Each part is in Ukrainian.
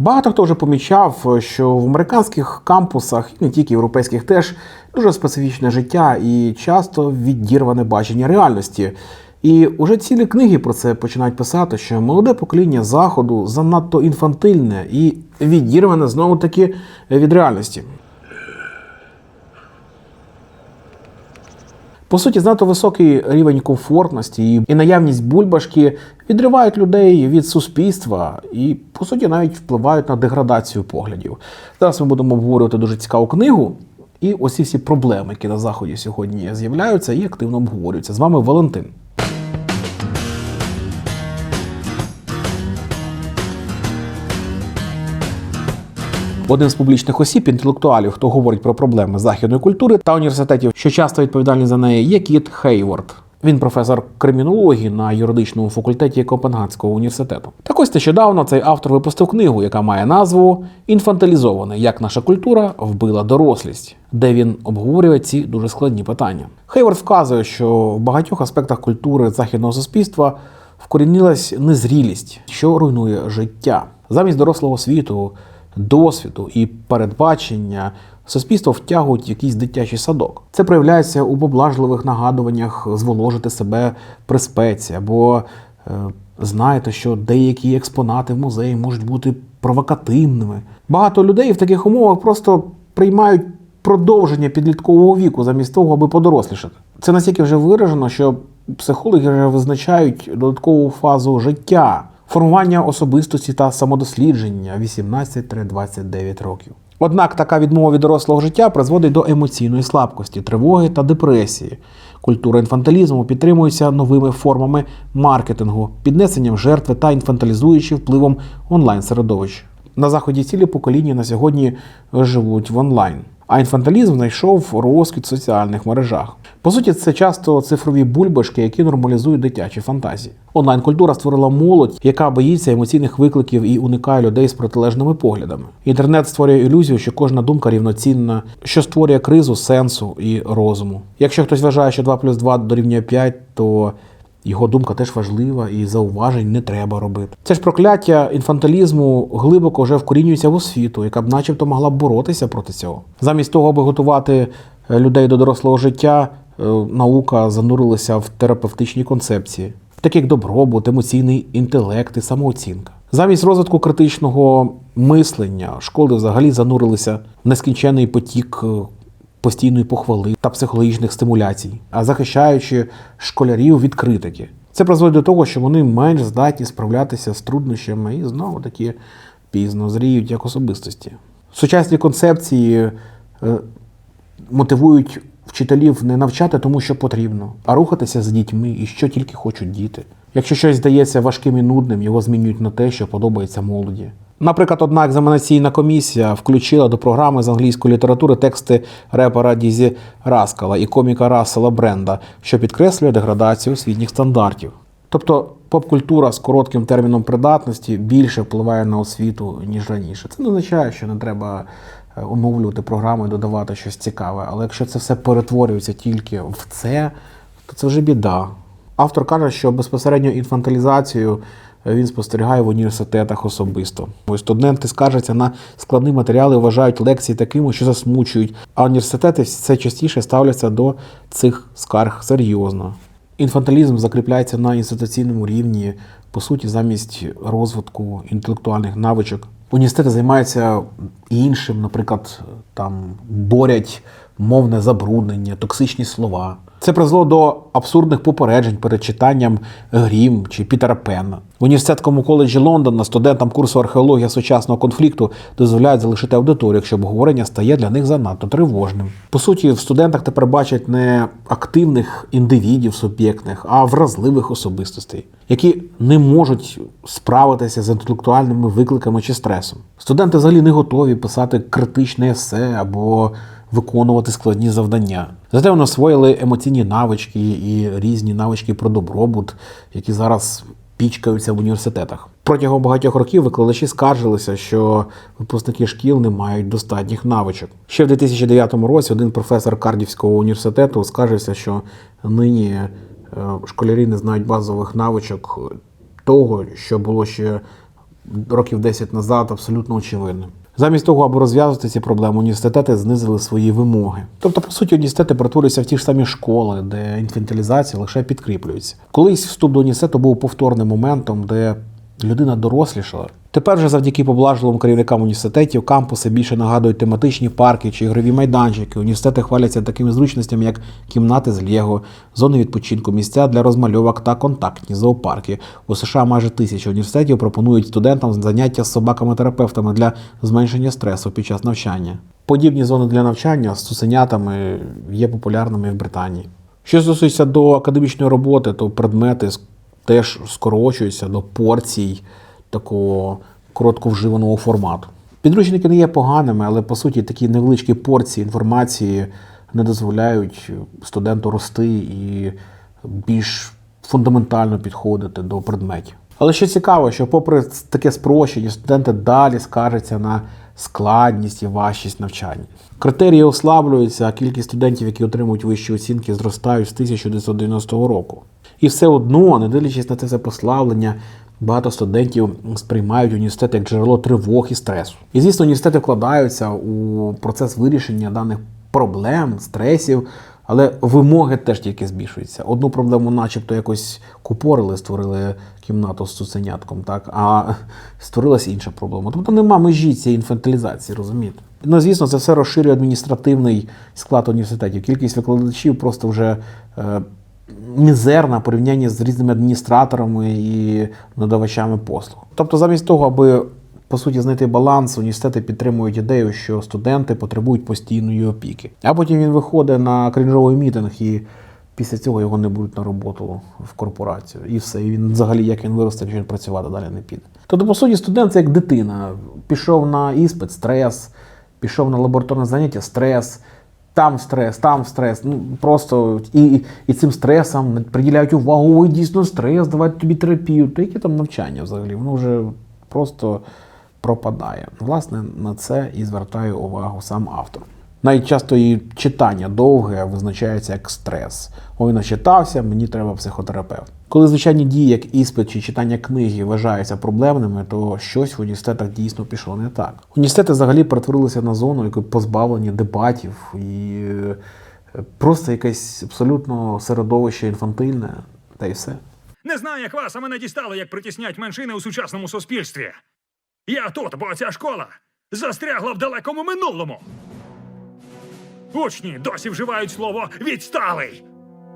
Багато хто вже помічав, що в американських кампусах, і не тільки європейських, теж дуже специфічне життя і часто відірване бачення реальності. І уже цілі книги про це починають писати, що молоде покоління заходу занадто інфантильне і відірване знову таки від реальності. По суті, знато високий рівень комфортності і- наявність бульбашки відривають людей від суспільства і, по суті, навіть впливають на деградацію поглядів. Зараз ми будемо обговорювати дуже цікаву книгу. І ось ці всі проблеми, які на заході сьогодні з'являються і активно обговорюються. З вами Валентин. Одним з публічних осіб, інтелектуалів, хто говорить про проблеми західної культури та університетів, що часто відповідальні за неї, є Кіт Хейворд. Він професор кримінології на юридичному факультеті Копенгадського університету. Так ось нещодавно цей автор випустив книгу, яка має назву Інфантилізований, як наша культура вбила дорослість, де він обговорює ці дуже складні питання. Хейворд вказує, що в багатьох аспектах культури західного суспільства вкорінилась незрілість, що руйнує життя. Замість дорослого світу, досвіду і передбачення суспільство втягують якийсь дитячий садок. Це проявляється у поблажливих нагадуваннях зволожити себе при спеці, або е, знаєте, що деякі експонати в музеї можуть бути провокативними. Багато людей в таких умовах просто приймають продовження підліткового віку замість того, аби подорослішати. Це настільки вже виражено, що психологи вже визначають додаткову фазу життя, формування особистості та самодослідження 18-29 років. Однак така відмова від дорослого життя призводить до емоційної слабкості, тривоги та депресії. Культура інфантилізму підтримується новими формами маркетингу, піднесенням жертви та інфантилізуючи впливом онлайн-середовищ. На заході цілі покоління на сьогодні живуть в онлайн. А інфантилізм знайшов розквіт в соціальних мережах. По суті, це часто цифрові бульбашки, які нормалізують дитячі фантазії. Онлайн-культура створила молодь, яка боїться емоційних викликів і уникає людей з протилежними поглядами. Інтернет створює ілюзію, що кожна думка рівноцінна, що створює кризу сенсу і розуму. Якщо хтось вважає, що 2 плюс 2 дорівнює 5, то його думка теж важлива і зауважень не треба робити. Це ж прокляття інфантилізму глибоко вже вкорінюється в освіту, яка б начебто могла б боротися проти цього. Замість того, аби готувати е, людей до дорослого життя, е, наука занурилася в терапевтичні концепції, такі як добробут, емоційний інтелект і самооцінка. Замість розвитку критичного мислення школи взагалі занурилися в нескінчений потік е, постійної похвали та психологічних стимуляцій, а захищаючи школярів від критики. Це призводить до того, що вони менш здатні справлятися з труднощами і знову таки пізно зріють як особистості. Сучасні концепції е, мотивують вчителів не навчати тому, що потрібно, а рухатися з дітьми і що тільки хочуть діти. Якщо щось здається важким і нудним, його змінюють на те, що подобається молоді. Наприклад, одна екзаменаційна комісія включила до програми з англійської літератури тексти репера Дізі Раскала і коміка Рассела Бренда, що підкреслює деградацію освітніх стандартів. Тобто поп-культура з коротким терміном придатності більше впливає на освіту, ніж раніше. Це не означає, що не треба е, оновлювати програми додавати щось цікаве. Але якщо це все перетворюється тільки в це, то це вже біда. Автор каже, що безпосередньо інфантилізацію він спостерігає в університетах особисто. Ось студенти скаржаться на складні матеріали, вважають лекції такими, що засмучують, а університети все частіше ставляться до цих скарг серйозно. Інфантилізм закріпляється на інституційному рівні, по суті, замість розвитку інтелектуальних навичок. Університети займаються іншим, наприклад, там борять мовне забруднення, токсичні слова. Це призвело до абсурдних попереджень перед читанням Грім чи Пітера Пенна. В університетському коледжі Лондона студентам курсу археологія сучасного конфлікту дозволяють залишити аудиторію, якщо обговорення стає для них занадто тривожним. По суті, в студентах тепер бачать не активних індивідів суб'єктних, а вразливих особистостей, які не можуть справитися з інтелектуальними викликами чи стресом. Студенти взагалі не готові писати критичне есе або виконувати складні завдання. Зате вони освоїли емоційні навички і різні навички про добробут, які зараз пічкаються в університетах. Протягом багатьох років викладачі скаржилися, що випускники шкіл не мають достатніх навичок. Ще в 2009 році один професор Кардівського університету скаржився, що нині е, школярі не знають базових навичок того, що було ще років 10 назад абсолютно очевидним. Замість того, аби розв'язувати ці проблеми, університети знизили свої вимоги. Тобто, по суті, університети перетворюються в ті ж самі школи, де інфантилізація лише підкріплюється. Колись вступ до університету був повторним моментом, де людина дорослішала. Тепер же завдяки поблажливим керівникам університетів кампуси більше нагадують тематичні парки чи ігрові майданчики. Університети хваляться такими зручностями, як кімнати з Лего, зони відпочинку, місця для розмальовок та контактні зоопарки. У США майже тисяча університетів пропонують студентам заняття з собаками-терапевтами для зменшення стресу під час навчання. Подібні зони для навчання з цуценятами є популярними в Британії. Що стосується до академічної роботи, то предмети с- теж скорочуються до порцій такого коротковживаного формату. Підручники не є поганими, але по суті такі невеличкі порції інформації не дозволяють студенту рости і більш фундаментально підходити до предметів. Але що цікаво, що попри таке спрощення, студенти далі скаржаться на складність і важчість навчання. Критерії ослаблюються, а кількість студентів, які отримують вищі оцінки, зростають з 1990 року. І все одно, не дивлячись на це пославлення, багато студентів сприймають університет як джерело тривог і стресу. І звісно, університети вкладаються у процес вирішення даних проблем, стресів, але вимоги теж тільки збільшуються. Одну проблему, начебто, якось купорили, створили кімнату з цуценятком, так а створилася інша проблема. Тобто нема межі цієї інфантилізації, розумієте? Ну, звісно, це все розширює адміністративний склад університетів. Кількість викладачів просто вже е, мізерна в порівнянні з різними адміністраторами і надавачами послуг. Тобто, замість того, аби по суті знайти баланс, університети підтримують ідею, що студенти потребують постійної опіки. А потім він виходить на крінжовий мітинг і. Після цього його не будуть на роботу в корпорацію. І все. І він взагалі, як він виросте, якщо він працювати далі не піде. Тобто, по суті, студент це як дитина. Пішов на іспит, стрес, пішов на лабораторне заняття, стрес, там стрес, там стрес. Ну просто і, і, цим стресом приділяють увагу, ой, дійсно стрес, давайте тобі терапію. То яке там навчання взагалі? Воно вже просто пропадає. Власне, на це і звертає увагу сам автор. Навіть часто і читання довге визначається як стрес. Ой, начитався, мені треба психотерапевт. Коли звичайні дії, як іспит чи читання книги, вважаються проблемними, то щось в університетах дійсно пішло не так. Університети взагалі перетворилися на зону, яку позбавлені дебатів і е, просто якесь абсолютно середовище інфантильне, та й все. Не знаю, як вас, а мене дістало, як притіснять меншини у сучасному суспільстві. Я тут, бо ця школа застрягла в далекому минулому. Учні досі вживають слово відсталий.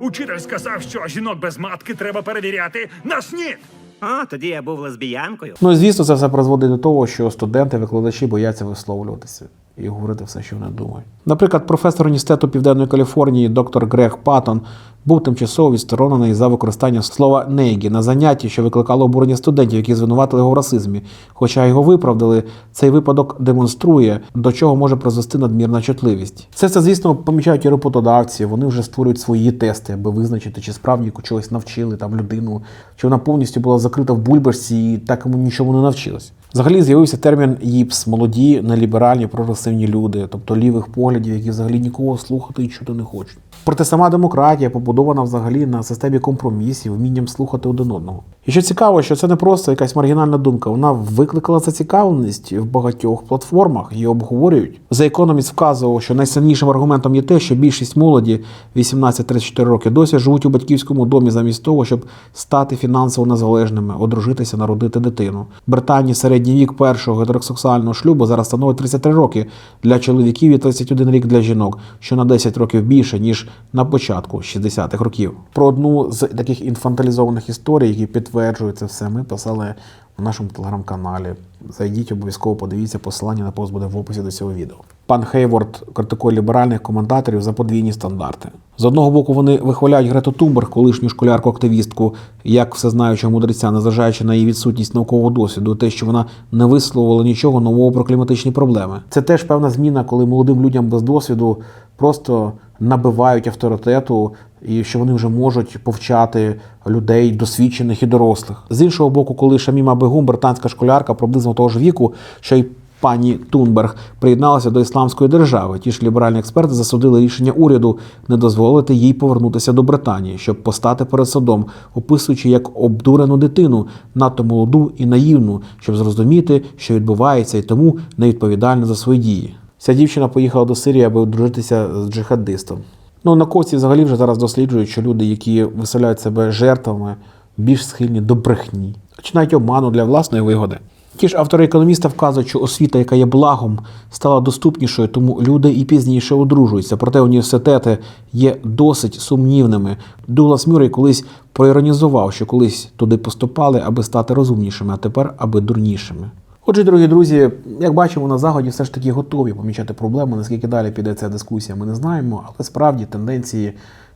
Учитель сказав, що жінок без матки треба перевіряти на снід. А, тоді я був лесбіянкою. Ну звісно, це все призводить до того, що студенти, викладачі бояться висловлюватися і говорити все, що вони думають. Наприклад, професор університету Південної Каліфорнії доктор Грег Паттон був тимчасово відсторонений за використання слова нейгі на занятті, що викликало обурення студентів, які звинуватили його в расизмі. Хоча його виправдали, цей випадок демонструє, до чого може призвести надмірна чутливість. Це це, звісно, помічають і роботодавці. Вони вже створюють свої тести, аби визначити, чи справді чогось навчили там людину, чи вона повністю була закрита в бульбашці і так йому нічому не навчилась. Взагалі з'явився термін ЄПС молоді, неліберальні, прогресивні люди, тобто лівих поглядів, які взагалі нікого слухати і чути не хочуть. Проте сама демократія побудована взагалі на системі компромісів, вмінням слухати один одного. І що цікаво, що це не просто якась маргінальна думка, вона викликала зацікавленість в багатьох платформах, її обговорюють. The Economist вказував, що найсильнішим аргументом є те, що більшість молоді 18-34 роки досі живуть у батьківському домі замість того, щоб стати фінансово незалежними, одружитися, народити дитину. В Британії середній вік першого гетеросексуального шлюбу зараз становить 33 роки для чоловіків і 31 рік для жінок, що на 10 років більше ніж на початку 60-х років. Про одну з таких інфантилізованих історій, які підтверджують це все, ми писали в нашому телеграм-каналі. Зайдіть обов'язково подивіться, посилання на пост буде в описі до цього відео. Пан Хейворд критикує ліберальних коментаторів за подвійні стандарти. З одного боку, вони вихваляють Грету Тумберг, колишню школярку-активістку, як всезнаючого мудреця, незважаючи на її відсутність наукового досвіду, те, що вона не висловила нічого нового про кліматичні проблеми. Це теж певна зміна, коли молодим людям без досвіду просто набивають авторитету і що вони вже можуть повчати людей досвідчених і дорослих. З іншого боку, коли Шаміма Бегум, британська школярка приблизно того ж віку, що й пані Тунберг приєдналася до ісламської держави. Ті ж ліберальні експерти засудили рішення уряду не дозволити їй повернутися до Британії, щоб постати перед судом, описуючи як обдурену дитину, надто молоду і наївну, щоб зрозуміти, що відбувається, і тому не відповідальна за свої дії. Ця дівчина поїхала до Сирії, аби одружитися з джихадистом. Ну, науковці взагалі вже зараз досліджують, що люди, які виселяють себе жертвами, більш схильні до брехні, чи навіть обману для власної вигоди. Ті ж автори економіста вказують, що освіта, яка є благом, стала доступнішою, тому люди і пізніше одружуються. Проте університети є досить сумнівними. Дуглас Мюррей колись проіронізував, що колись туди поступали, аби стати розумнішими, а тепер аби дурнішими. Отже, дорогі друзі, як бачимо, на заході все ж таки готові помічати проблеми. Наскільки далі піде ця дискусія, ми не знаємо, але справді тенденції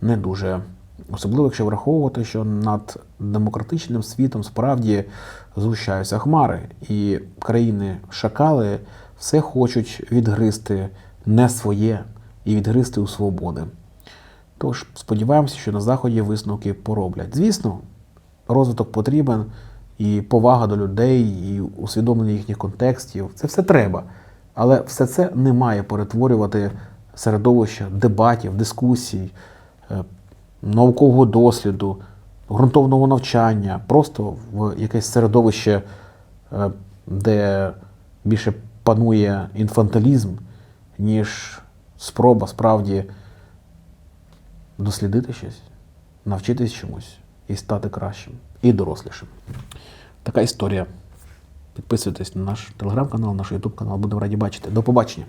не дуже. Особливо, якщо враховувати, що над демократичним світом справді згущаються хмари, і країни-шакали все хочуть відгризти не своє і відгризти у свободи. Тож сподіваємося, що на заході висновки пороблять. Звісно, розвиток потрібен, і повага до людей, і усвідомлення їхніх контекстів. Це все треба. Але все це не має перетворювати середовище дебатів, дискусій, е, наукового досліду, ґрунтовного навчання, просто в якесь середовище, е, де більше панує інфантилізм, ніж спроба справді дослідити щось, навчитись чомусь і стати кращим і дорослішим. Така історія. Підписуйтесь на наш телеграм-канал, наш ютуб канал. Будемо раді бачити. До побачення.